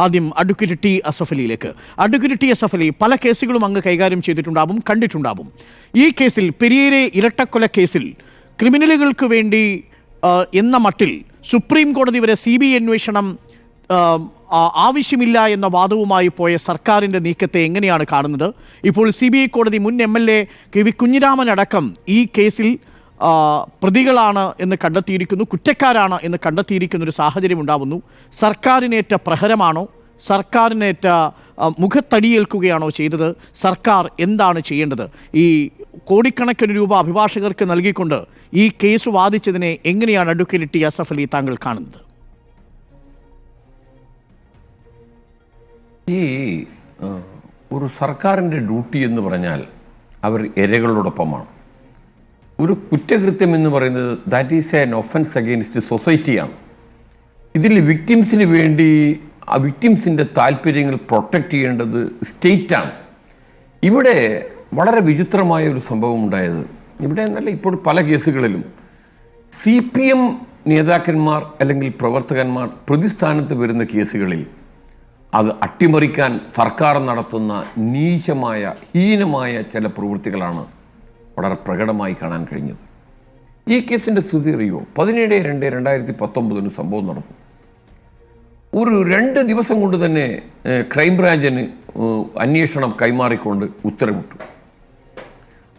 ആദ്യം advocate T അസഫലിയിലേക്ക്. Advocate T Asafali പല കേസുകളും അങ്ങ് കൈകാര്യം ചെയ്തിട്ടുണ്ടാവും കണ്ടിട്ടുണ്ടാവും. ഈ കേസിൽ പെരിയരെ ഇരട്ടക്കൊല കേസിൽ ക്രിമിനലുകൾക്ക് വേണ്ടി എന്ന മട്ടിൽ സുപ്രീം കോടതി വരെ സി ബി അന്വേഷണം ആവശ്യമില്ല എന്ന വാദവുമായി പോയ സർക്കാരിന്റെ നീക്കത്തെ എങ്ങനെയാണ് കാണുന്നത്? ഇപ്പോൾ സി ബി ഐ കോടതി മുൻ M L A K V Kunhiraman അടക്കം ഈ കേസിൽ പ്രതികളാണ് എന്ന് കണ്ടെത്തിയിരിക്കുന്നു കുറ്റക്കാരാണ് എന്ന് കണ്ടെത്തിയിരിക്കുന്ന ഒരു സാഹചര്യം ഉണ്ടാവുന്നു. സർക്കാരിനേറ്റ പ്രഹരമാണോ? സർക്കാരിനേറ്റ മുഖത്തടിയേൽക്കുകയാണോ ചെയ്തത്? സർക്കാർ എന്താണ് ചെയ്യേണ്ടത്? ഈ കോടിക്കണക്കിന് രൂപ അഭിഭാഷകർക്ക് നൽകിക്കൊണ്ട് ഈ കേസ് വാദിച്ചതിനെ എങ്ങനെയാണ് അഡ്വക്കേറ്റ് ടി അസഫ് അലി താങ്കൾ കാണുന്നത്? ഈ ഒരു സർക്കാരിന്റെ ഡ്യൂട്ടി എന്ന് പറഞ്ഞാൽ അവർ ഇരകളോടൊപ്പമാണ് ഒരു കുറ്റകൃത്യം എന്ന് പറയുന്നത് that is an offence against സൊസൈറ്റിയാണ് ഇതിൽ വിക്ടിംസിന് വേണ്ടി ആ വിക്ടിംസിന്റെ താല്പര്യങ്ങൾ പ്രൊട്ടക്റ്റ് ചെയ്യേണ്ടത് സ്റ്റേറ്റാണ് ഇവിടെ വളരെ വിചിത്രമായ ഒരു സംഭവം ഉണ്ടായത്. ഇവിടെ എന്നല്ല ഇപ്പോൾ പല കേസുകളിലും സി പി എം നേതാക്കന്മാർ അല്ലെങ്കിൽ പ്രവർത്തകന്മാർ പ്രതിസ്ഥാനത്ത് വരുന്ന കേസുകളിൽ അത് അട്ടിമറിക്കാൻ സർക്കാർ നടത്തുന്ന നീചമായ ഹീനമായ ചില പ്രവൃത്തികളാണ്. വളരെ പ്രകടമായി കാണാൻ കഴിഞ്ഞത്. ഈ കേസിന്റെ സ്ഥിതി അറിയോ പതിനേഴ് രണ്ട് രണ്ടായിരത്തി പത്തൊമ്പതിന് സംഭവം നടന്നു. ഒരു രണ്ട് ദിവസം കൊണ്ട് തന്നെ ക്രൈംബ്രാഞ്ചിന് അന്വേഷണം കൈമാറിക്കൊണ്ട് ഉത്തരവിട്ടു.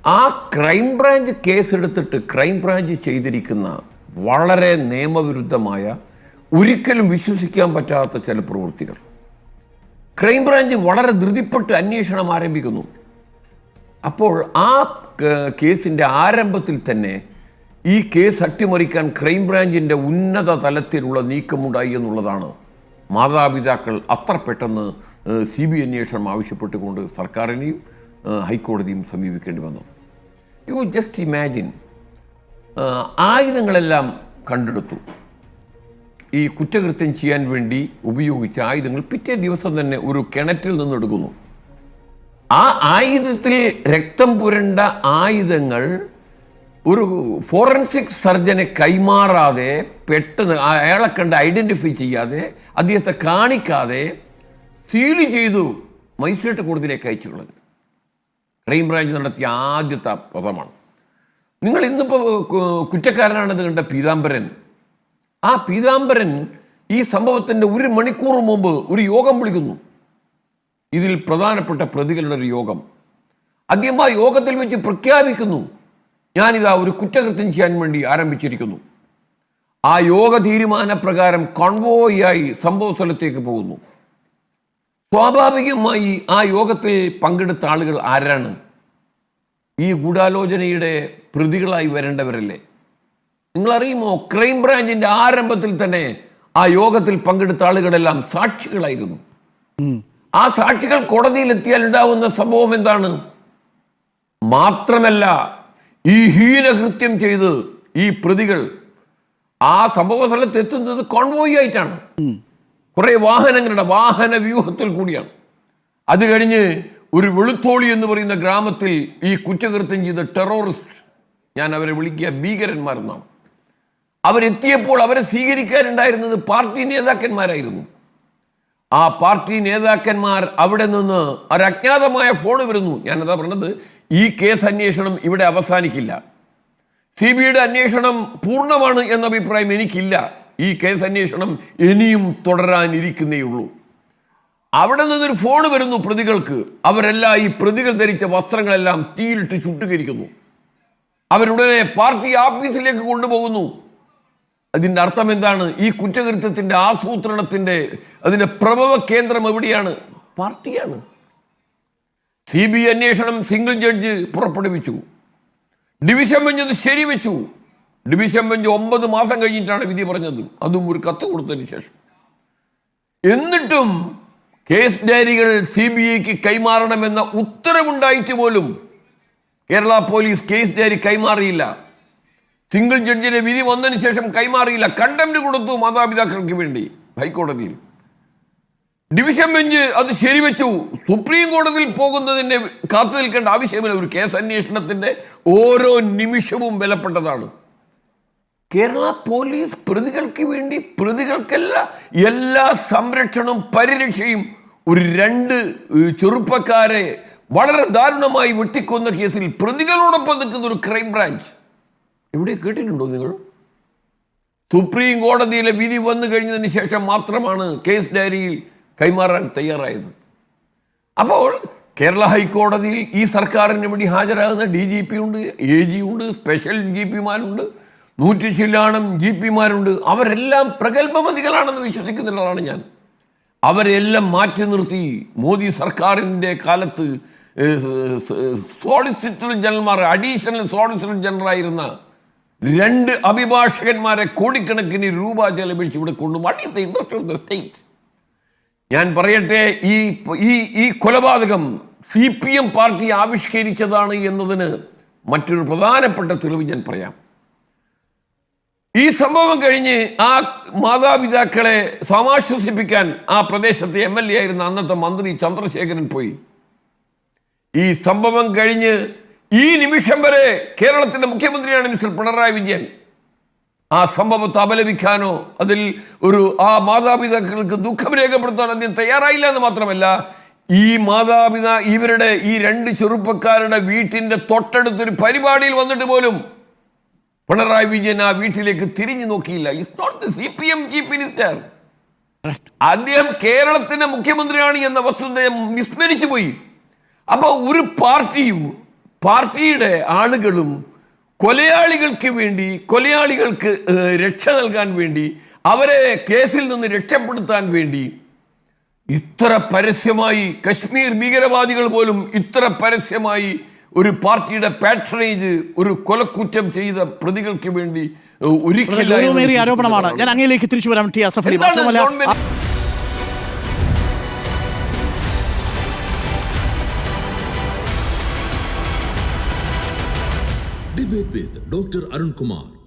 ആ ക്രൈംബ്രാഞ്ച് കേസെടുത്തിട്ട് ക്രൈംബ്രാഞ്ച് ചെയ്തിരിക്കുന്ന വളരെ നിയമവിരുദ്ധമായ ഒരിക്കലും വിശ്വസിക്കാൻ പറ്റാത്ത ചില പ്രവൃത്തികൾ. ക്രൈംബ്രാഞ്ച് വളരെ ധൃതിപ്പെട്ട് അന്വേഷണം ആരംഭിക്കുന്നു. അപ്പോൾ ആ കേസിന്റെ ആരംഭത്തിൽ തന്നെ ഈ കേസ് അട്ടിമറിക്കാൻ ക്രൈംബ്രാഞ്ചിന്റെ ഉന്നത തലത്തിലുള്ള നീക്കമുണ്ടായി എന്നുള്ളതാണ്. മാതാപിതാക്കൾ അത്ര പെട്ടെന്ന് സി ബി അന്വേഷണം ആവശ്യപ്പെട്ടുകൊണ്ട് സർക്കാരിനെയും ഹൈക്കോടതിയും സമീപിക്കേണ്ടി വന്നത്. യു ജസ്റ്റ് ഇമാജിൻ ആയുധങ്ങളെല്ലാം കണ്ടെടുത്തു. ഈ കുറ്റകൃത്യം ചെയ്യാൻ വേണ്ടി ഉപയോഗിച്ച ആയുധങ്ങൾ പിറ്റേ ദിവസം തന്നെ ഒരു കിണറ്റിൽ നിന്ന് എടുക്കുന്നു ആ ആയുധത്തിൽ രക്തം പുരണ്ട ആയുധങ്ങൾ ഒരു ഫോറൻസിക് സർജനെ കൈമാറാതെ പെട്ടെന്ന് അയാളെ കണ്ട് ഐഡന്റിഫൈ ചെയ്യാതെ അദ്ദേഹത്തെ കാണിക്കാതെ സീൽ ചെയ്തു മജിസ്ട്രേറ്റ് കോടതിയിലേക്ക് അയച്ചു കളഞ്ഞു ക്രൈംബ്രാഞ്ച് നടത്തിയ ആദ്യത്തെ പദമാണ് നിങ്ങൾ ഇന്നിപ്പോൾ കുറ്റക്കാരനാണെന്ന് കണ്ട പീതാംബരൻ. ആ പീതാംബരൻ ഈ സംഭവത്തിന്റെ ഒരു മണിക്കൂർ മുമ്പ് ഒരു യോഗം വിളിക്കുന്നു. ഇതിൽ പ്രധാനപ്പെട്ട പ്രതികളുടെ ഒരു യോഗം. അദ്ദേഹം ആ യോഗത്തിൽ വെച്ച് പ്രഖ്യാപിക്കുന്നു. ഞാനിതാ ഒരു കുറ്റകൃത്യം ചെയ്യാൻ വേണ്ടി ആരംഭിച്ചിരിക്കുന്നു. ആ യോഗ തീരുമാനപ്രകാരം കോൺവോയായി സംഭവ സ്ഥലത്തേക്ക് പോകുന്നു. സ്വാഭാവികമായി ആ യോഗത്തിൽ പങ്കെടുത്ത ആളുകൾ ആരാണ്? ഈ ഗൂഢാലോചനയുടെ പ്രതികളായി വരേണ്ടവരല്ലേ? നിങ്ങളറിയുമോ ക്രൈംബ്രാഞ്ചിന്റെ ആരംഭത്തിൽ തന്നെ ആ യോഗത്തിൽ പങ്കെടുത്ത ആളുകളെല്ലാം സാക്ഷികളായിരുന്നു. ആ സാക്ഷികൾ കോടതിയിൽ എത്തിയാൽ ഉണ്ടാവുന്ന സംഭവം എന്താണ്? മാത്രമല്ല ഈ ഹീനകൃത്യം ചെയ്ത് ഈ പ്രതികൾ ആ സംഭവ സ്ഥലത്ത് എത്തുന്നത് കോൺവോയി ആയിട്ടാണ്. കുറെ വാഹനങ്ങളുടെ വാഹന വ്യൂഹത്തിൽ കൂടിയാണ്. അത് കഴിഞ്ഞ് ഒരു വെളുത്തോളി എന്ന് പറയുന്ന ഗ്രാമത്തിൽ ഈ കുറ്റകൃത്യം ചെയ്ത ടെററിസ്റ്റ് ഞാൻ അവരെ വിളിക്കുക ഭീകരന്മാരെന്നാണ്. അവരെത്തിയപ്പോൾ അവരെ സ്വീകരിക്കാനുണ്ടായിരുന്നത് പാർട്ടി നേതാക്കന്മാരായിരുന്നു. ആ പാർട്ടി നേതാക്കന്മാർ അവിടെ നിന്ന് ഒരു അജ്ഞാതമായ ഫോൺ വരുന്നു. ഞാനതാ പറഞ്ഞത് ഈ കേസ് അന്വേഷണം ഇവിടെ അവസാനിക്കില്ല. സി ബി ഐയുടെ അന്വേഷണം പൂർണമാണ് എന്ന അഭിപ്രായം എനിക്കില്ല. ഈ കേസ് അന്വേഷണം ഇനിയും തുടരാനിരിക്കുന്നേ ഉള്ളൂ അവിടെ നിന്നൊരു ഫോൺ വരുന്നു പ്രതികൾക്ക്. അവരെല്ലാം ഈ പ്രതികൾ ധരിച്ച വസ്ത്രങ്ങളെല്ലാം തീയിലിട്ട് ചുട്ടുകരിക്കുന്നു. അവരുടനെ പാർട്ടി ആഫീസിലേക്ക് കൊണ്ടുപോകുന്നു. അതിന്റെ അർത്ഥം എന്താണ്? ഈ കുറ്റകൃത്യത്തിന്റെ ആസൂത്രണത്തിന്റെ അതിന്റെ പ്രഭവ കേന്ദ്രം എവിടെയാണ്? പാർട്ടിയാണ്. സി ബി അന്വേഷണം സിംഗിൾ ജഡ്ജ് പുറപ്പെടുവിച്ചു. ഡിവിഷൻ ബെഞ്ച് അത് ശരിവെച്ചു. ഡിവിഷൻ ബെഞ്ച് ഒമ്പത് മാസം കഴിഞ്ഞിട്ടാണ് വിധി പറഞ്ഞത്. അതും ഒരു കത്ത് കൊടുത്തതിന് ശേഷം. എന്നിട്ടും കേസ് ഡയറികൾ സി ബി ഐക്ക് കൈമാറണമെന്ന ഉത്തരവുണ്ടായിട്ട് പോലും കേരള പോലീസ് കേസ് ഡയറി കൈമാറിയില്ല. സിംഗിൾ ജഡ്ജിന്റെ വിധി വന്നതിന് ശേഷം കൈമാറിയില്ല. കണ്ടംപ്റ്റ് കൊടുത്തു മാതാപിതാക്കൾക്ക് വേണ്ടി. ഹൈക്കോടതിയിൽ. ഡിവിഷൻ ബെഞ്ച് അത് ശരിവെച്ചു. സുപ്രീം കോടതിയിൽ പോകുന്നതിന്റെ കാത്തു നിൽക്കേണ്ട ആവശ്യമില്ല. ഒരു കേസ് അന്വേഷണത്തിന്റെ ഓരോ നിമിഷവും വിലപ്പെട്ടതാണ്. കേരള പോലീസ് പ്രതികൾക്ക് വേണ്ടി പ്രതികൾക്കല്ല എല്ലാ സംരക്ഷണവും പരിരക്ഷയും ഒരു രണ്ട് ചെറുപ്പക്കാരെ വളരെ ദാരുണമായി വെട്ടിക്കൊന്ന കേസിൽ പ്രതികളോടൊപ്പം നിൽക്കുന്ന ഒരു ക്രൈം എവിടെ കേട്ടിട്ടുണ്ടോ നിങ്ങൾ സുപ്രീം കോടതിയിലെ വിധി വന്നു കഴിഞ്ഞതിന് ശേഷം മാത്രമാണ് കേസ് ഡയറിയിൽ കൈമാറാൻ തയ്യാറായത് അപ്പോൾ കേരള ഹൈക്കോടതിയിൽ ഈ സർക്കാരിന് വേണ്ടി ഹാജരാകുന്ന ഡി ജി പി ഉണ്ട് എ ജി ഉണ്ട് സ്പെഷ്യൽ ജി പിമാരുണ്ട് നൂറ്റി ചില്ലാണം ജി പിമാരുണ്ട് അവരെല്ലാം പ്രഗത്ഭമതികളാണെന്ന് വിശ്വസിക്കുന്ന ഒരാളാണ് ഞാൻ അവരെല്ലാം മാറ്റി നിർത്തി മോദി സർക്കാരിന്റെ കാലത്ത് സോളിസിറ്റർ ജനറൽമാർ അഡീഷണൽ സോളിസിറ്റർ ജനറലായിരുന്ന രണ്ട് അഭിഭാഷകന്മാരെ കോടിക്കണക്കിന് രൂപ ചെലവഴിച്ച് ഇവിടെ കൊണ്ടു what interest of the state ഞാൻ പറയട്ടെ ഈ ഈ ഈ കൊലപാതകം സി പി എം പാർട്ടി ആവിഷ്കരിച്ചതാണ് എന്നതിന് മറ്റൊരു പ്രധാനപ്പെട്ട തെളിവ് ഞാൻ പറയാം. ഈ സംഭവം കഴിഞ്ഞ് ആ മാതാപിതാക്കളെ സമാശ്വസിപ്പിക്കാൻ ആ പ്രദേശത്തെ എം എൽ എ ആയിരുന്ന അന്നത്തെ മന്ത്രി ചന്ദ്രശേഖരൻ പോയി. ഈ സംഭവം കഴിഞ്ഞ് ഈ നിമിഷം വരെ കേരളത്തിന്റെ മുഖ്യമന്ത്രിയാണ് മിസ്റ്റർ പിണറായി വിജയൻ. ആ സംഭവത്തെ അപലപിക്കാനോ അതിൽ ഒരു ആ മാതാപിതാക്കൾക്ക് ദുഃഖം രേഖപ്പെടുത്താൻ അദ്ദേഹം തയ്യാറായില്ല എന്ന് മാത്രമല്ല ഈ മാതാപിതാ ഇവരുടെ ഈ രണ്ട് ചെറുപ്പക്കാരുടെ വീട്ടിന്റെ തൊട്ടടുത്തൊരു പരിപാടിയിൽ വന്നിട്ട് പോലും പിണറായി വിജയൻ ആ വീട്ടിലേക്ക് തിരിഞ്ഞു നോക്കിയില്ല. It's not the C P M chief minister അദ്ദേഹം കേരളത്തിന്റെ മുഖ്യമന്ത്രിയാണ് എന്ന വസ്തുത വിസ്മരിച്ചു പോയി. അപ്പോൾ ഒരു പാർട്ടിയും പാർട്ടിയുടെ ആളുകളും കൊലയാളികൾക്ക് വേണ്ടി കൊലയാളികൾക്ക് രക്ഷ നൽകാൻ വേണ്ടി അവരെ കേസിൽ നിന്ന് രക്ഷപ്പെടുത്താൻ വേണ്ടി ഇത്ര പരസ്യമായി കശ്മീർ ഭീകരവാദികൾ പോലും ഇത്ര പരസ്യമായി ഒരു പാർട്ടിയുടെ പാട്രണേജ് ഒരു കൊലക്കുറ്റം ചെയ്ത പ്രതികൾക്ക് വേണ്ടി ഒരിക്കലും ആരോപണമാണ്. ഞാൻ അങ്ങയിലേക്ക് തിരിച്ചു വരാം ടി അസഫ് അലി എന്താണ് മാത്രമല്ല